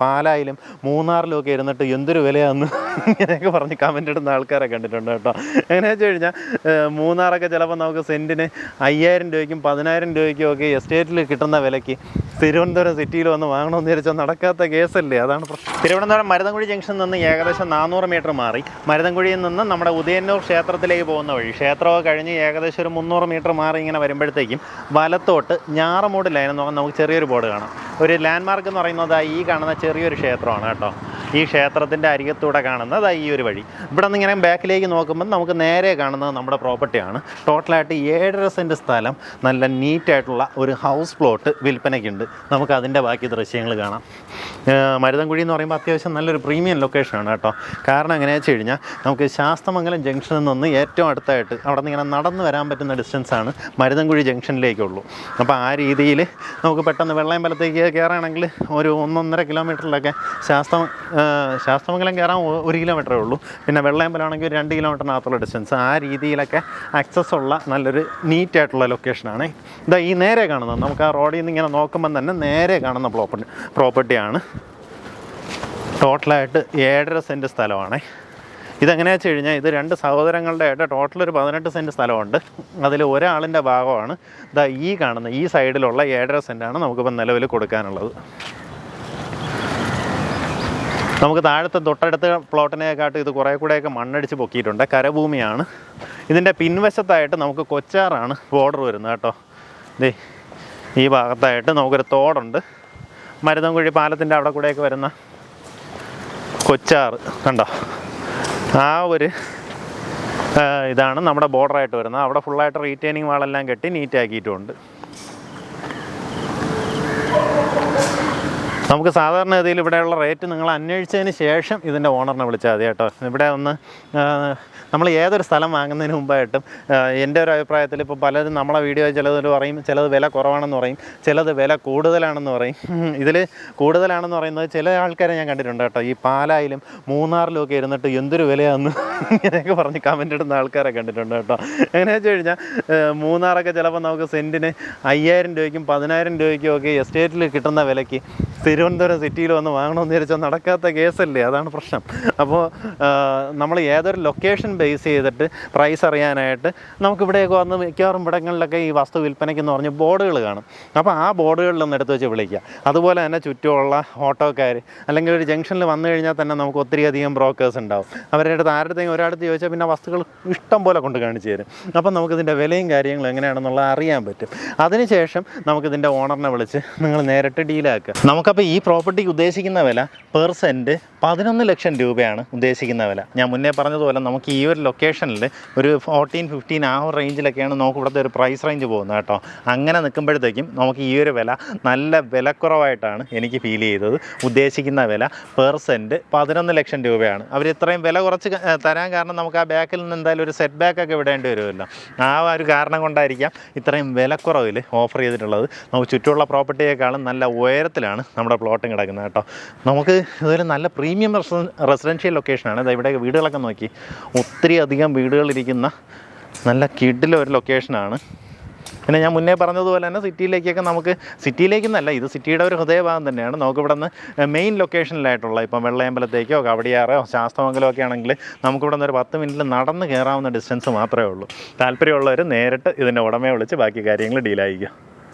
പാലായിലും മൂന്നാറിലും ഒക്കെ ഇരുന്നിട്ട് എന്തൊരു വിലയാന്ന് ഇങ്ങനെയൊക്കെ പറഞ്ഞ് കമന്റ് ഇടുന്ന ആൾക്കാരെ കണ്ടിട്ടുണ്ട് കേട്ടോ. എങ്ങനെയാ വെച്ച് കഴിഞ്ഞാൽ മൂന്നാറൊക്കെ ചിലപ്പോൾ നമുക്ക് സെന്റിന് അയ്യായിരം രൂപയ്ക്കും പതിനായിരം രൂപയ്ക്കും ഒക്കെ എസ്റ്റേറ്റിൽ കിട്ടുന്ന വിലയ്ക്ക് തിരുവനന്തപുരം സിറ്റിയിൽ വന്ന് വാങ്ങണമെന്ന് വിചാരിച്ചാൽ നടക്കാത്ത കേസല്ലേ? അതാണ് പ്രശ്നം. തിരുവനന്തപുരം മരുതൻകുഴി ജംഗ്ഷനിൽ നിന്ന് ഏകദേശം നാനൂറ് മീറ്റർ മാറി. മരുതൻകുഴിയിൽ നിന്ന് നമ്മുടെ ഉദയന്നൂർ ക്ഷേത്രത്തിലേക്ക് പോകുന്ന വഴി ക്ഷേത്രമൊക്കെ കഴിഞ്ഞ് ഏകദേശം ഒരു മുന്നൂറ് മീറ്റർ മാറി ഇങ്ങനെ വരുമ്പോഴത്തേക്കും വലത്തോട്ട് ഞാറമൂട് ലൈൻ എന്ന് നമുക്ക് ചെറിയൊരു ബോർഡ് കാണാം. ഒരു ലാൻഡ്മാർക്ക് എന്ന് പറയുന്നത് ഈ കാണുന്ന ചെറിയൊരു ക്ഷേത്രമാണ് കേട്ടോ. ഈ ക്ഷേത്രത്തിന്റെ അരികത്തൂടെ കാണുന്നത് ഈ ഒരു വഴി. ഇവിടെ നിന്ന് ഇങ്ങനെ ബാക്കിലേക്ക് നോക്കുമ്പോൾ നമുക്ക് നേരെ കാണുന്നത് നമ്മുടെ പ്രോപ്പർട്ടിയാണ് ടോട്ടലായിട്ട് ഏഴര സെന്റ് സ്ഥലം നല്ല നീറ്റായിട്ടുള്ള ഒരു ഹൗസ് പ്ലോട്ട് വിൽപ്പനയ്ക്കുണ്ട്. നമുക്ക് അതിന്റെ ബാക്കി ദൃശ്യങ്ങൾ കാണാം. മരുതൻകുഴി എന്ന് പറയുമ്പോൾ അത്യാവശ്യം നല്ലൊരു പ്രീമിയം ലൊക്കേഷനാണ് കേട്ടോ. കാരണം എങ്ങനെയാണെന്ന് വെച്ച് കഴിഞ്ഞാൽ നമുക്ക് ശാസ്തമംഗലം ജംഗ്ഷനിൽ നിന്ന് ഏറ്റവും അടുത്തായിട്ട് അവിടെ നിന്ന് ഇങ്ങനെ നടന്നു വരാൻ പറ്റുന്ന ഡിസ്റ്റൻസാണ് മരുതൻകുഴി ജംഗ്ഷനിലേക്കുള്ളൂ അപ്പോൾ ആ രീതിയിൽ നമുക്ക് പെട്ടെന്ന് വെള്ളയമ്പലത്തേക്ക് കയറുകയാണെങ്കിൽ ഒരു ഒന്നൊന്നര കിലോമീറ്ററിലൊക്കെ ശാസ്ത ഏഹ് ശാസ്തമംഗലം കയറാൻ ഒരു കിലോമീറ്ററേ ഉള്ളൂ. പിന്നെ വെള്ളയമ്പലമാണെങ്കിൽ ഒരു രണ്ട് കിലോമീറ്ററിനകത്തുള്ള ഡിസ്റ്റൻസ് ആ രീതിയിലൊക്കെ ആക്സസ് ഉള്ള നല്ലൊരു നീറ്റ് നീറ്റായിട്ടുള്ള ലൊക്കേഷനാണ് ഇതാ ഈ നേരെ കാണുന്നത് നമുക്ക് ആ റോഡിൽ നിന്ന് ഇങ്ങനെ നോക്കുമ്പം തന്നെ നേരെ കാണുന്ന പ്രോപ്പർട്ടി പ്രോപ്പർട്ടിയാണ് ടോട്ടലായിട്ട് ഏഴര സെന്റ് സ്ഥലമാണ്. ഇതെങ്ങനെയാണെന്ന് വെച്ച് കഴിഞ്ഞാൽ ഇത് രണ്ട് സഹോദരങ്ങളുടെ ആയിട്ട് ടോട്ടൽ ഒരു പതിനെട്ട് സെന്റ് സ്ഥലമുണ്ട്. അതിൽ ഒരാളിന്റെ ഭാഗമാണ്. ഇതാ ഈ കാണുന്ന ഈ സൈഡിലുള്ള ഏഴര സെന്റാണ് നമുക്കിപ്പോൾ നിലവിൽ കൊടുക്കാനുള്ളത്. നമുക്ക് താഴത്തെ തൊട്ടടുത്ത പ്ലോട്ടിനെക്കാട്ടും ഇത് കുറേ കൂടെയൊക്കെ മണ്ണടിച്ച് പൊക്കിയിട്ടുണ്ട്. കരഭൂമിയാണ്. ഇതിന്റെ പിൻവശത്തായിട്ട് നമുക്ക് കൊച്ചാറാണ് ബോർഡർ വരുന്നത് കേട്ടോ. ദേ ഈ ഭാഗത്തായിട്ട് നമുക്കൊരു തോടുണ്ട്. മരുതൻകുഴി പാലത്തിന്റെ അവിടെ കൂടെയൊക്കെ വരുന്ന കൊച്ചാറ്. കണ്ടോ? ആ ഒരു ഇതാണ് നമ്മുടെ ബോർഡറായിട്ട് വരുന്നത്. അവിടെ ഫുള്ളായിട്ട് റീറ്റെയിനിങ് വാളെല്ലാം കെട്ടി നീറ്റാക്കിയിട്ടുമുണ്ട് നമുക്ക് സാധാരണ ഗതിയിൽ ഇവിടെയുള്ള റേറ്റ് നിങ്ങൾ അന്വേഷിച്ചതിന് ശേഷം ഇതിന്റെ ഓണറിനെ വിളിച്ചാൽ മതി കേട്ടോ. ഇവിടെ ഒന്ന് നമ്മൾ ഏതൊരു സ്ഥലം വാങ്ങുന്നതിന് മുമ്പായിട്ടും എന്റെ ഒരു അഭിപ്രായത്തിൽ ഇപ്പോൾ പലരും നമ്മളെ വീഡിയോ ചിലത് പറയും ചിലത് വില കുറവാണെന്ന് പറയും ചിലത് വില കൂടുതലാണെന്ന് പറയും. ഇതിൽ കൂടുതലാണെന്ന് പറയുന്നത് ചില ആൾക്കാരെ ഞാൻ കണ്ടിട്ടുണ്ട് കേട്ടോ. ഈ പാലായിലും മൂന്നാറിലും ഒക്കെ ഇരുന്നിട്ട് എന്തൊരു വിലയാന്ന് ഇങ്ങനെയൊക്കെ പറഞ്ഞ് കമന്റ് ഇടുന്ന ആൾക്കാരെ കണ്ടിട്ടുണ്ട് കേട്ടോ. എങ്ങനെയാണെന്ന് വെച്ച് കഴിഞ്ഞാൽ മൂന്നാറൊക്കെ ചിലപ്പോൾ നമുക്ക് സെന്റിന് അയ്യായിരം രൂപയ്ക്കും പതിനായിരം രൂപയ്ക്കും ഒക്കെ എസ്റ്റേറ്റിൽ കിട്ടുന്ന വിലയ്ക്ക് തിരുവനന്തപുരം സിറ്റിയിൽ വന്ന് വാങ്ങണമെന്ന് വിചാരിച്ചാൽ നടക്കാത്ത കേസല്ലേ? അതാണ് പ്രശ്നം. അപ്പോൾ നമ്മൾ ഏതൊരു ലൊക്കേഷൻ ബേസ് ചെയ്തിട്ട് പ്രൈസ് അറിയാനായിട്ട് നമുക്കിവിടെയൊക്കെ വന്ന് മിക്കവാറും ഇവിടങ്ങളിലൊക്കെ ഈ വസ്തു വിൽപ്പനയ്ക്കെന്ന് പറഞ്ഞ് ബോർഡുകൾ കാണും. അപ്പോൾ ആ ബോർഡുകളിൽ ഒന്ന് എടുത്ത് വെച്ച് വിളിക്കുക. അതുപോലെ തന്നെ ചുറ്റുമുള്ള ഓട്ടോക്കാർ അല്ലെങ്കിൽ ഒരു ജംഗ്ഷനിൽ വന്നു കഴിഞ്ഞാൽ തന്നെ നമുക്ക് ഒത്തിരി അധികം ബ്രോക്കേഴ്സ് ഉണ്ടാവും. അവരുടെ അടുത്ത് ആരുടെയും ഒരാടുത്ത് ചോദിച്ചാൽ പിന്നെ വസ്തുക്കൾ ഇഷ്ടം പോലെ കൊണ്ട് കാണിച്ചു തരും. അപ്പം നമുക്കിതിന്റെ വിലയും കാര്യങ്ങളും എങ്ങനെയാണെന്നുള്ളത് അറിയാൻ പറ്റും. അതിനുശേഷം നമുക്കിതിന്റെ ഓണറിനെ വിളിച്ച് നിങ്ങൾ നേരിട്ട് ഡീലാക്കുക നമുക്കപ്പോൾ ഈ പ്രോപ്പർട്ടിക്ക് ഉദ്ദേശിക്കുന്ന വില പെർ സെന്റ് പതിനൊന്ന് ലക്ഷം രൂപയാണ് ഉദ്ദേശിക്കുന്ന വില. ഞാൻ മുന്നേ പറഞ്ഞതുപോലെ നമുക്ക് ഈ ഒരു ലൊക്കേഷനിൽ ഒരു ഫോർട്ടീൻ ഫിഫ്റ്റീൻ ആ ഒരു റേഞ്ചിലൊക്കെയാണ് നമുക്ക് ഇവിടുത്തെ ഒരു പ്രൈസ് റേഞ്ച് പോകുന്നത് കേട്ടോ. അങ്ങനെ നിൽക്കുമ്പോഴത്തേക്കും നമുക്ക് ഈ ഒരു വില നല്ല വിലക്കുറവായിട്ടാണ് എനിക്ക് ഫീൽ ചെയ്തത്. ഉദ്ദേശിക്കുന്ന വില പെർ സെന്റ് പതിനൊന്ന് ലക്ഷം രൂപയാണ്. അവർ ഇത്രയും വില കുറച്ച് തരാൻ കാരണം നമുക്ക് ആ ബാക്കിൽ നിന്ന് എന്തായാലും ഒരു സെറ്റ് ബാക്ക് ഒക്കെ വിടേണ്ടി വരുമല്ലോ. ആ ഒരു കാരണം കൊണ്ടായിരിക്കാം ഇത്രയും വിലക്കുറവിൽ ഓഫർ ചെയ്തിട്ടുള്ളത്. നമുക്ക് ചുറ്റുമുള്ള പ്രോപ്പർട്ടിയേക്കാളും നല്ല ഉയരത്തിലാണ് നമ്മുടെ പ്ലോട്ടും കിടക്കുന്നത് കേട്ടോ. നമുക്ക് ഇതൊരു നല്ല പ്രീമിയം റെസിഡൻഷ്യൽ ലൊക്കേഷനാണ് ഇവിടെ വീടുകളൊക്കെ നോക്കി. ഒത്തിരി അധികം വീടുകളിരിക്കുന്ന നല്ല കിഡിലെ ഒരു ലൊക്കേഷനാണ് പിന്നെ ഞാൻ മുന്നേ പറഞ്ഞതുപോലെ തന്നെ സിറ്റിയിലേക്കൊക്കെ നമുക്ക് സിറ്റിയിലേക്കെന്നല്ല ഇത് സിറ്റിയുടെ ഒരു ഹൃദയഭാഗം തന്നെയാണ്. നമുക്ക് ഇവിടെ നിന്ന് മെയിൻ ലൊക്കേഷനിലായിട്ടുള്ള ഇപ്പം വെള്ളയമ്പലത്തേക്കോ കവടിയാറോ ശാസ്തമംഗലോ ഒക്കെ ആണെങ്കിൽ നമുക്കിവിടെ നിന്ന് ഒരു പത്ത് മിനിറ്റിൽ നടന്ന് കയറാവുന്ന ഡിസ്റ്റൻസ് മാത്രമേ ഉള്ളൂ. താല്പര്യമുള്ളവർ നേരിട്ട് ഇതിന്റെ ഉടമയെ വിളിച്ച് ബാക്കി കാര്യങ്ങൾ ഡീലായിരിക്കും